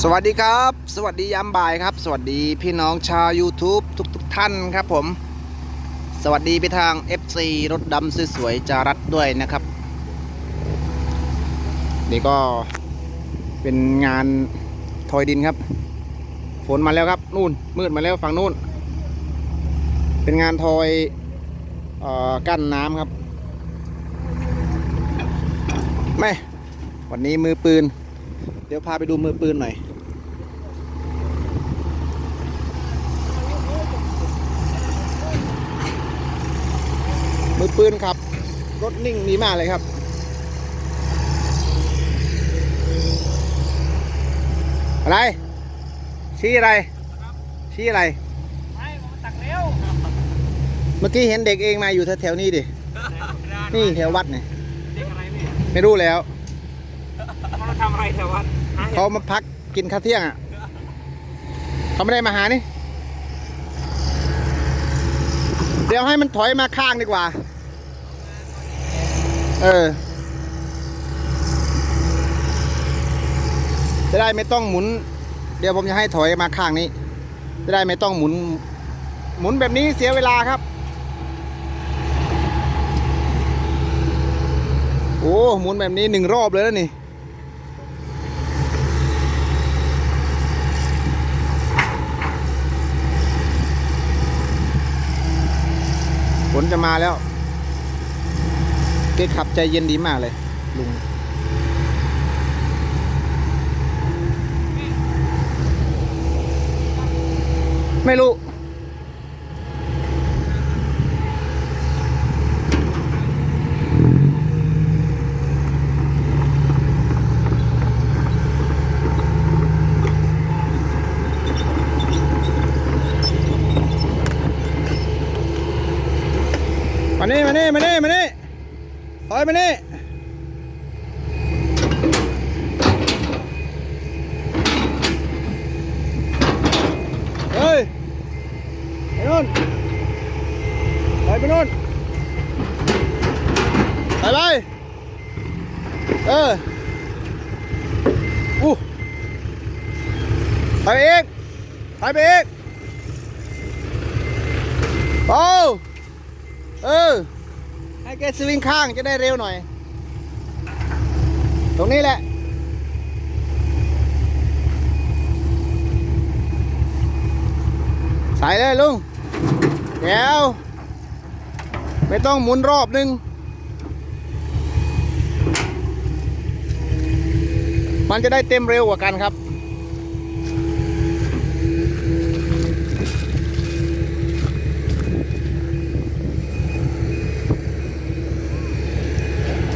สวัสดีครับ สวัสดียามบ่ายครับ สวัสดีพี่น้องชาว YouTube ทุกๆท่านครับผม สวัสดีไปทาง FC รถดำสวยๆจารัดด้วยนะครับ นี่ก็เป็นงานทอยดินครับ ฝนมาแล้วครับ นู่นมืดมาแล้วฝั่งนู่น เป็นงานทอยออกั้นน้ำครับไม่วันนี้มือปืน ดี๋ยวพาไปดูมือปืนหน่อย มือปืนครับ รถนิ่งดีมากเลยครับอะไร ชี้อะไร ชี้อะไรไม่ผมตักเร็วเมื่อกี้เห็นเด็กเองมาอยู่แถวๆนี้ดิ นี่แถววัดเนี่ย เด็กอะไรพี่ไม่รู้แล้วเขามาทำอะไรแถววัดหา เขามาพักกินข้าวเที่ยงอะเขาไม่ได้มาหานี่ เดี๋ยวให้มันถอยมาข้างดีกว่า เออ จะได้ไม่ต้องหมุน เดี๋ยวผมจะให้ถอยมาข้างนี้ จะได้ไม่ต้องหมุน หมุนแบบนี้เสียเวลาครับ โอ้หมุนแบบนี้หนึ่งรอบเลยแล้วนี่ นจะมาแล้วเกขับใจเย็นดีมากเลยลุงไม่รู้ มานี่มานี่มานี่ถอยมานี่เฮ้ยไปนู่นไปไปนู่นไปไปเอออู้ไปอีกไปไปอีกโอ้เออ ให้แกสวิงข้างจะได้เร็วหน่อย ตรงนี้แหละ ใส่เลยลุงแก้วไม่ต้องหมุนรอบนึง มันจะได้เต็มเร็วกว่ากันครับ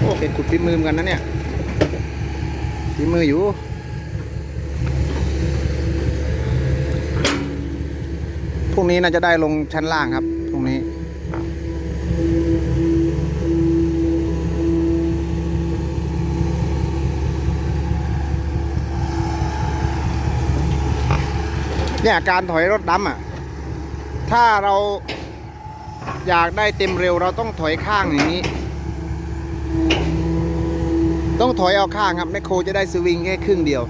โอ้เป็น ขุดฝีมือกันนะเนี่ยฝีมืออยู่พรุ่งนี้น่าจะได้ลงชั้นล่างครับพรุ่งนี้เนี่ยการถอยรถดำอะ ถ้าเราอยากได้เต็มเร็วเราต้องถอยข้างอย่างนี้ ต้องถอยเอาข้างครับแมคโครจะได้สวิงแค่ครึ่งเดียว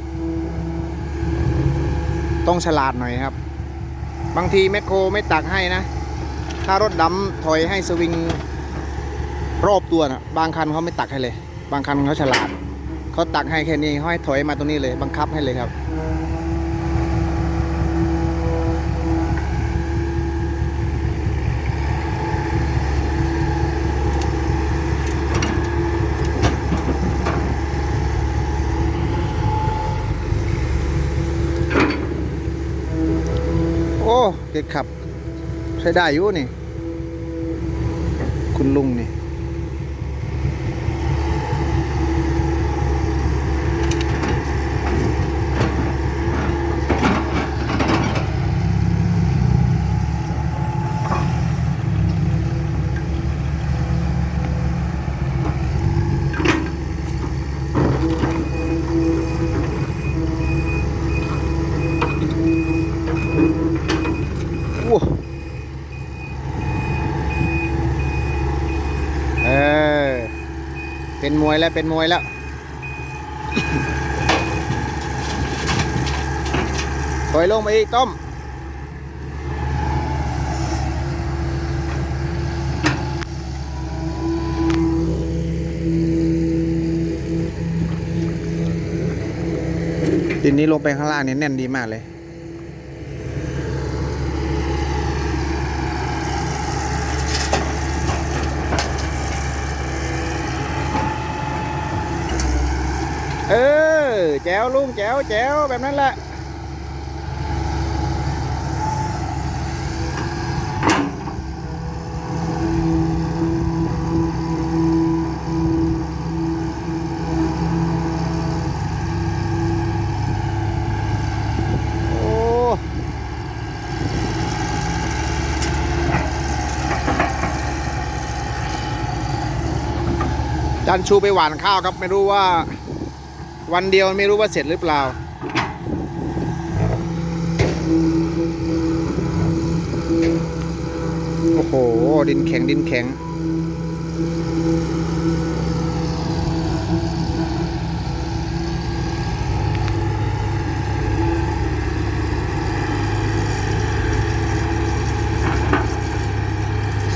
ต้องฉลาดหน่อยครับ บางทีแมคโครไม่ตักให้นะ ถ้ารถดำถอยให้สวิงรอบตัวนะบางคันเขาไม่ตักให้เลย บางคันเขาฉลาดเขาตักให้แค่นี้เขาให้ถอยมาตรงนี้เลย บังคับให้เลยครับ เด็กขับ ใช้ได้อยู่นี่ คุณลุงนี่ วยแล้วเป็นมวยแล้ว ถอยลงมาอีกต้ม ดินนี้ลงไปข้างล่างเนี่ยแน่นดีมากเลย เออ แจ๋วลุงแจ๋วแจ๋วแบบนั้นแหละโอ้จันชูไปหวานข้าวครับ ไม่รู้ว่า วันเดียวไม่รู้ว่าเสร็จหรือเปล่า โอ้โห ดินแข็งดินแข็ง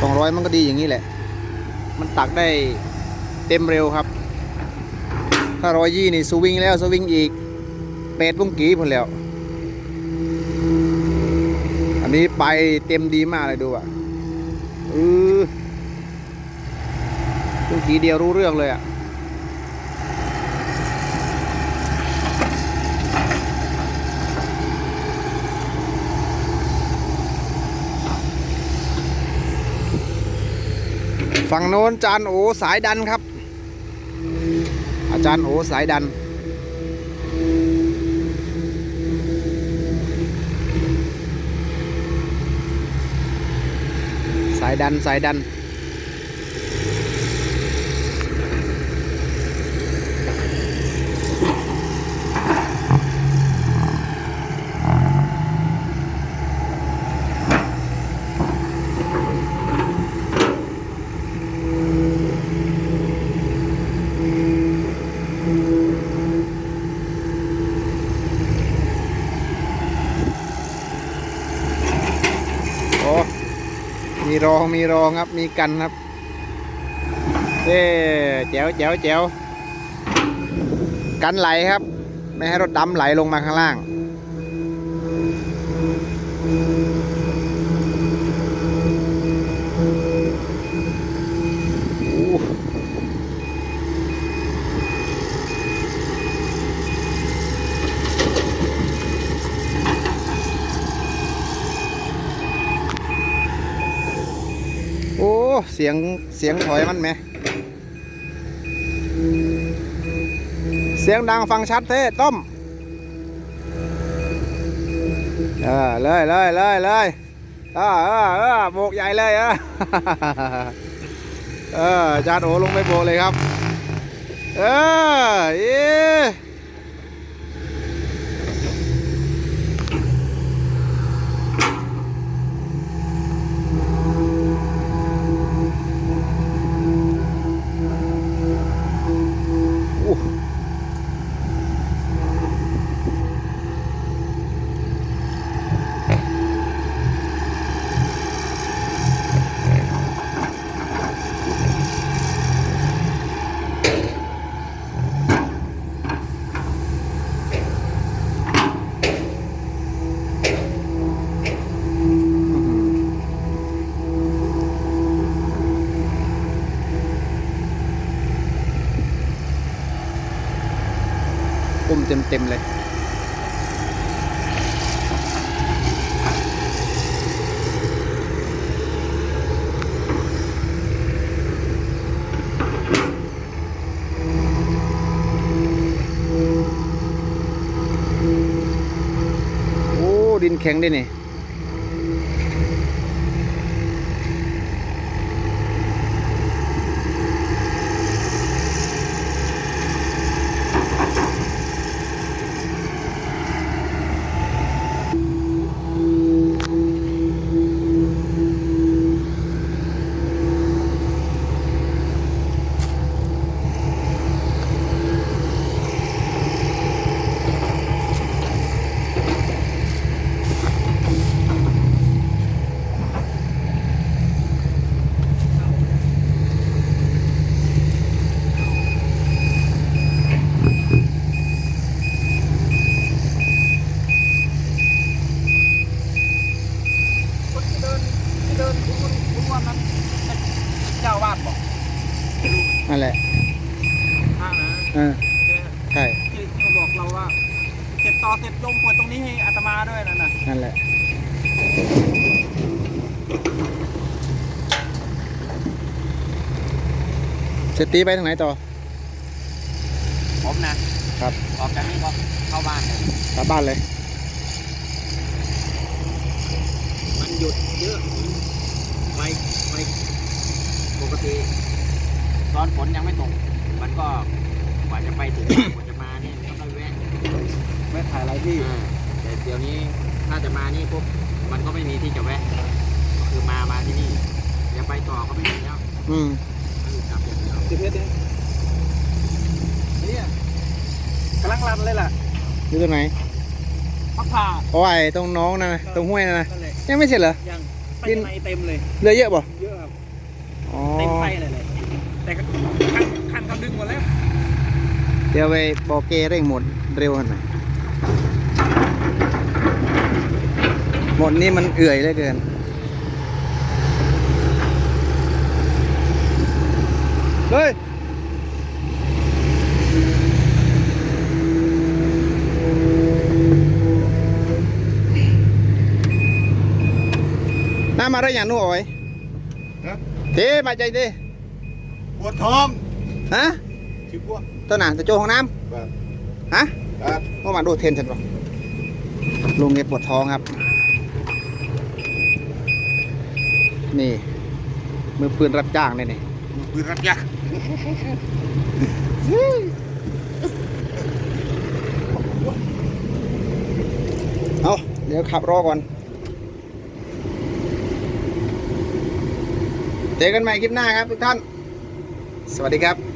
สองร้อยมันก็ดีอย่างนี้แหละ มันตักได้เต็มเร็วครับ ถ้าร้อยยี่นี่สวิงแล้วสวิงอีกเป็ดบุ้งกีพอแล้ว อันนี้ไปเต็มดีมากเลยดูอะเออบุ้งกีเดียวรู้เรื่องเลยอะฝั่งโน้นจานโอสายดันครับ จารย์โอสายดัน สายดันสายดัน รองมีรองครับ มีกันครับเอ๊แจ๋วแจ๋วแจ๋วกันไหลครับ ไม่ให้รถดำไหลลงมาข้างล่าง โอ้ เสียงเสียงถอยมันไหม เสียงดังฟังชัดเท่ต้มเออเลยเลยเลยเลยเออเออเออโบกใหญ่เลยเออเออจานโอลงไปโบกเลยครับ เออเอ๊ เต็มเลยโอ้ดินแข็งด้วยนี่ ว่าเสร็จต่อเสร็จลงเปิดตรงนี้ให้อาตมาด้วยนั่นน่ะนั่นแหละเสร็จตีไปทางไหนต่อผมนะครับออกจากนี้ก็เข้าบ้านเลยกลับบ้านเลย มันหยุดเยอะไม่ไม่ปกติตอนฝนยังไม่ตก มันก็กว่าจะไปถึง กว่าจะมานี่ก็ต้องแวะ ไม่ถ่ายอะไรที่อ่าแต่เดี๋ยวนี้ถ้าจะมานี่ปุ๊บมันก็ไม่มีที่จะแวะก็คือมามาที่นี่อย่าไปต่อก็ไม่มีแล้วอืมมันกลับอย่างเดียวสิบเอ็ดเนี่ยเนี่ยกำลังรันเลยล่ะอยู่ตรงไหนพักผ่าโอ้ยตรงน้องนั่นนะตรงห้วยนั่นนะนั่นแหละยังไม่เสร็จเหรอ ยังไปดินข้างในเต็มเลย เรือเยอะป่ะเยอะครับ อ๋อ เต็มไส้เลยเลยแต่ก็คันคันเขาดึงหมดแล้ว เดี๋ยวไปบอกเกเร่งหมดเร็วขนาดไหน หมดนี่มันเอื่อยเหลือเกิน เฮ้ยน้ำมาได้อย่างนู้นอ๋อยครับเต้มาใจเต้ปวดท้อง ฮะชิบวะตัวหนาตัวโจของน้แบบำฮะครับเมื่อวานดูเทรนฉันปะลุงเก็บปวดท้องครับ นี่มือปืนรับจ้างเลยนี่ปืนรัดยาเอาเดี๋ยวขับรอก่อน เจอกันใหม่คลิปหน้าครับทุกท่าน สวัสดีครับ